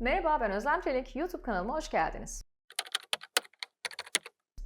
Merhaba ben Özlem Çelik, YouTube kanalıma hoş geldiniz.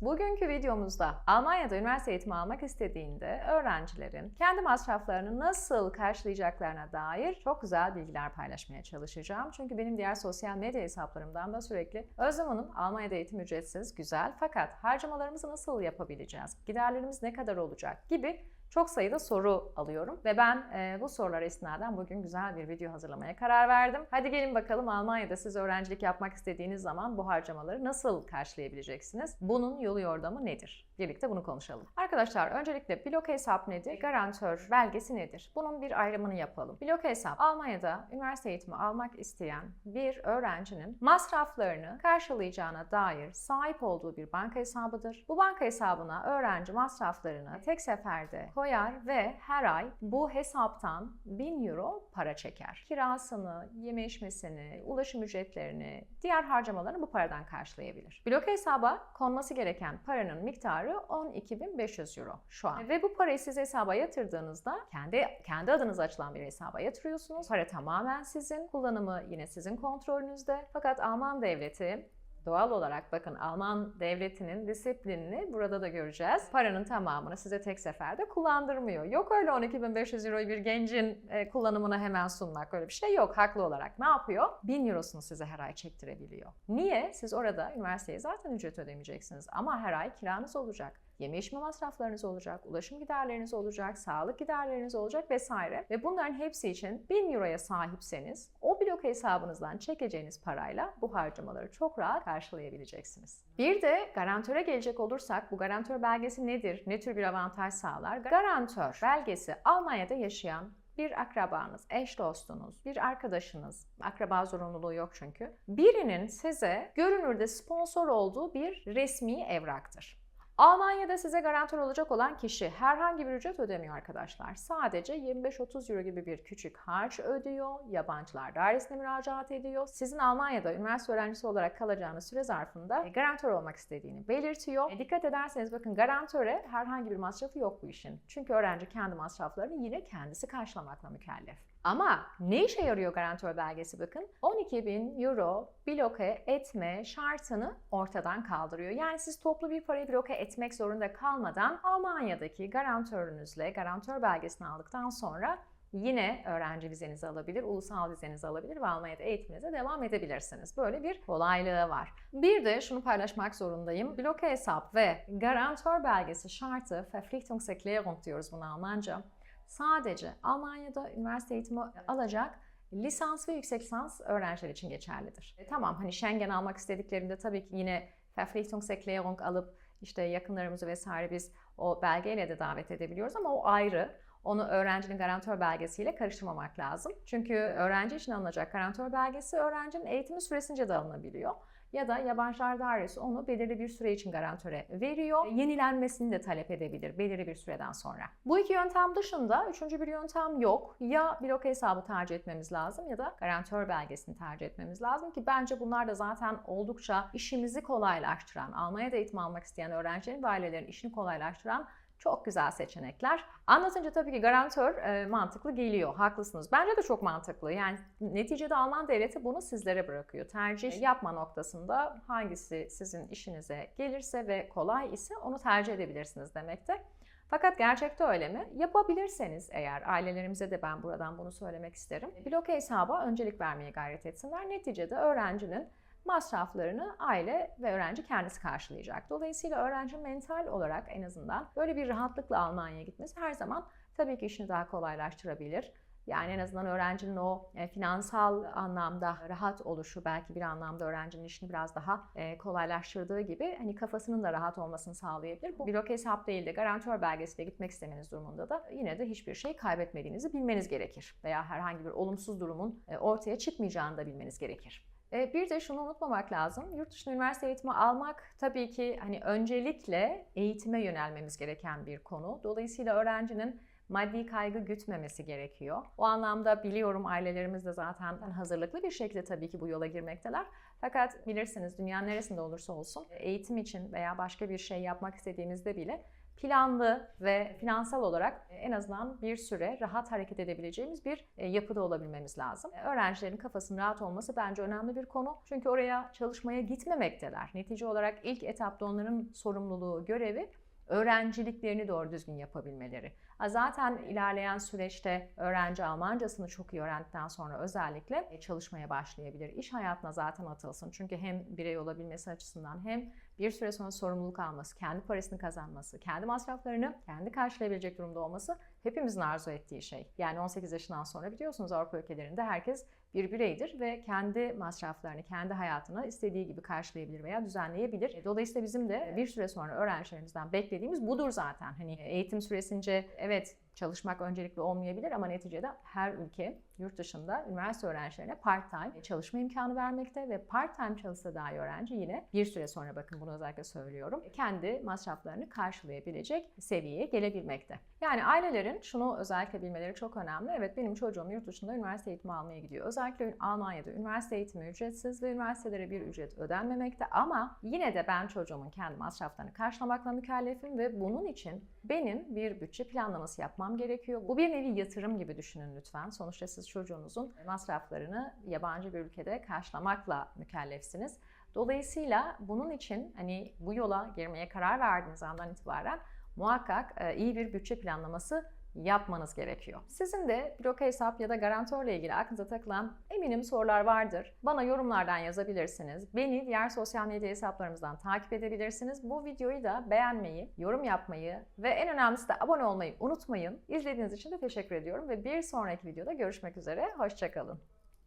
Bugünkü videomuzda Almanya'da üniversite eğitimi almak istediğinde öğrencilerin kendi masraflarını nasıl karşılayacaklarına dair çok güzel bilgiler paylaşmaya çalışacağım. Çünkü benim diğer sosyal medya hesaplarımdan da sürekli Özlem Hanım Almanya'da eğitim ücretsiz, güzel fakat harcamalarımızı nasıl yapabileceğiz, giderlerimiz ne kadar olacak gibi çok sayıda soru alıyorum ve ben e, bu sorular esnaden bugün güzel bir video hazırlamaya karar verdim. Hadi gelin bakalım Almanya'da siz öğrencilik yapmak istediğiniz zaman bu harcamaları nasıl karşılayabileceksiniz? Bunun yolu yordamı nedir? Birlikte bunu konuşalım. Arkadaşlar öncelikle blok hesap nedir? Garantör belgesi nedir? Bunun bir ayrımını yapalım. Blok hesap Almanya'da üniversite eğitimi almak isteyen bir öğrencinin masraflarını karşılayacağına dair sahip olduğu bir banka hesabıdır. Bu banka hesabına öğrenci masraflarını tek seferde koyar ve her ay bu hesaptan 1000 euro para çeker. Kirasını, yeme içmesini, ulaşım ücretlerini, diğer harcamalarını bu paradan karşılayabilir. Blok hesaba konması gereken paranın miktarı 12.500 euro şu an. Ve bu parayı siz hesaba yatırdığınızda kendi kendi adınıza açılan bir hesaba yatırıyorsunuz. Para tamamen sizin, kullanımı yine sizin kontrolünüzde. Fakat Alman devleti Doğal olarak bakın Alman devletinin disiplinini burada da göreceğiz. Paranın tamamını size tek seferde kullandırmıyor. Yok öyle 12.500 euroyu bir gencin e, kullanımına hemen sunmak öyle bir şey yok. Haklı olarak ne yapıyor? 1000 eurosunu size her ay çektirebiliyor. Niye? Siz orada üniversiteye zaten ücret ödemeyeceksiniz ama her ay kiranız olacak yeme içme masraflarınız olacak, ulaşım giderleriniz olacak, sağlık giderleriniz olacak vesaire. Ve bunların hepsi için 1000 euroya sahipseniz o blok hesabınızdan çekeceğiniz parayla bu harcamaları çok rahat karşılayabileceksiniz. Bir de garantöre gelecek olursak bu garantör belgesi nedir? Ne tür bir avantaj sağlar? Garantör belgesi Almanya'da yaşayan bir akrabanız, eş dostunuz, bir arkadaşınız, akraba zorunluluğu yok çünkü, birinin size görünürde sponsor olduğu bir resmi evraktır. Almanya'da size garantör olacak olan kişi herhangi bir ücret ödemiyor arkadaşlar. Sadece 25-30 euro gibi bir küçük harç ödüyor, yabancılar dairesine müracaat ediyor. Sizin Almanya'da üniversite öğrencisi olarak kalacağınız süre zarfında garantör olmak istediğini belirtiyor. E, dikkat ederseniz bakın garantöre herhangi bir masrafı yok bu işin. Çünkü öğrenci kendi masraflarını yine kendisi karşılamakla mükellef. Ama ne işe yarıyor garantör belgesi bakın? 12 bin euro bloke etme şartını ortadan kaldırıyor. Yani siz toplu bir parayı bloke etmek zorunda kalmadan Almanya'daki garantörünüzle garantör belgesini aldıktan sonra yine öğrenci vizenizi alabilir, ulusal vizenizi alabilir ve Almanya'da eğitiminize devam edebilirsiniz. Böyle bir kolaylığı var. Bir de şunu paylaşmak zorundayım. Bloke hesap ve garantör belgesi şartı, Verpflichtungserklärung diyoruz buna Almanca sadece Almanya'da üniversite eğitimi alacak lisans ve yüksek lisans öğrenciler için geçerlidir. E, tamam hani Schengen almak istediklerinde tabii ki yine Verpflichtungserklärung alıp işte yakınlarımızı vesaire biz o belgeyle de davet edebiliyoruz ama o ayrı. Onu öğrencinin garantör belgesiyle karıştırmamak lazım. Çünkü öğrenci için alınacak garantör belgesi öğrencinin eğitimi süresince de alınabiliyor ya da yabancılar dairesi onu belirli bir süre için garantöre veriyor. Yenilenmesini de talep edebilir belirli bir süreden sonra. Bu iki yöntem dışında üçüncü bir yöntem yok. Ya blok hesabı tercih etmemiz lazım ya da garantör belgesini tercih etmemiz lazım ki bence bunlar da zaten oldukça işimizi kolaylaştıran, Almanya'da eğitim almak isteyen öğrencilerin ve ailelerin işini kolaylaştıran çok güzel seçenekler. Anlatınca tabii ki garantör e, mantıklı geliyor. Haklısınız. Bence de çok mantıklı. Yani neticede Alman devleti bunu sizlere bırakıyor. Tercih yapma noktasında hangisi sizin işinize gelirse ve kolay ise onu tercih edebilirsiniz demekte. Fakat gerçekte öyle mi? Yapabilirseniz eğer ailelerimize de ben buradan bunu söylemek isterim. Bloke hesaba öncelik vermeye gayret etsinler. Neticede öğrencinin masraflarını aile ve öğrenci kendisi karşılayacak. Dolayısıyla öğrenci mental olarak en azından böyle bir rahatlıkla Almanya'ya gitmesi her zaman tabii ki işini daha kolaylaştırabilir. Yani en azından öğrencinin o e, finansal anlamda rahat oluşu belki bir anlamda öğrencinin işini biraz daha e, kolaylaştırdığı gibi hani kafasının da rahat olmasını sağlayabilir. Bu blok hesap değil de garantör belgesiyle gitmek istemeniz durumunda da yine de hiçbir şey kaybetmediğinizi bilmeniz gerekir. Veya herhangi bir olumsuz durumun e, ortaya çıkmayacağını da bilmeniz gerekir. E, bir de şunu unutmamak lazım. Yurt dışında üniversite eğitimi almak tabii ki hani öncelikle eğitime yönelmemiz gereken bir konu. Dolayısıyla öğrencinin maddi kaygı gütmemesi gerekiyor. O anlamda biliyorum ailelerimiz de zaten hazırlıklı bir şekilde tabii ki bu yola girmekteler. Fakat bilirsiniz dünyanın neresinde olursa olsun eğitim için veya başka bir şey yapmak istediğimizde bile planlı ve finansal olarak en azından bir süre rahat hareket edebileceğimiz bir e, yapıda olabilmemiz lazım. E, Öğrencilerin kafasının rahat olması bence önemli bir konu. Çünkü oraya çalışmaya gitmemekteler. Netice olarak ilk etapta onların sorumluluğu, görevi öğrenciliklerini doğru düzgün yapabilmeleri. Zaten ilerleyen süreçte öğrenci Almancasını çok iyi öğrendikten sonra özellikle e, çalışmaya başlayabilir. İş hayatına zaten atılsın. Çünkü hem birey olabilmesi açısından hem bir süre sonra sorumluluk alması, kendi parasını kazanması, kendi masraflarını kendi karşılayabilecek durumda olması hepimizin arzu ettiği şey. Yani 18 yaşından sonra biliyorsunuz Avrupa ülkelerinde herkes bir bireydir ve kendi masraflarını, kendi hayatını istediği gibi karşılayabilir veya düzenleyebilir. Dolayısıyla bizim de bir süre sonra öğrencilerimizden beklediğimiz budur zaten. Hani eğitim süresince evet çalışmak öncelikli olmayabilir ama neticede her ülke yurt dışında üniversite öğrencilerine part-time çalışma imkanı vermekte ve part-time çalışsa dahi öğrenci yine bir süre sonra bakın bunu özellikle söylüyorum kendi masraflarını karşılayabilecek seviyeye gelebilmekte. Yani ailelerin şunu özellikle bilmeleri çok önemli. Evet benim çocuğum yurt dışında üniversite eğitimi almaya gidiyor. Özellikle Almanya'da üniversite eğitimi ücretsiz ve üniversitelere bir ücret ödenmemekte ama yine de ben çocuğumun kendi masraflarını karşılamakla mükellefim ve bunun için benim bir bütçe planlaması yapmam gerekiyor. Bu bir nevi yatırım gibi düşünün lütfen. Sonuçta siz çocuğunuzun masraflarını yabancı bir ülkede karşılamakla mükellefsiniz. Dolayısıyla bunun için hani bu yola girmeye karar verdiğiniz andan itibaren muhakkak e, iyi bir bütçe planlaması yapmanız gerekiyor. Sizin de bloke hesap ya da garantörle ilgili aklınıza takılan eminim sorular vardır. Bana yorumlardan yazabilirsiniz. Beni diğer sosyal medya hesaplarımızdan takip edebilirsiniz. Bu videoyu da beğenmeyi, yorum yapmayı ve en önemlisi de abone olmayı unutmayın. İzlediğiniz için de teşekkür ediyorum ve bir sonraki videoda görüşmek üzere. Hoşçakalın.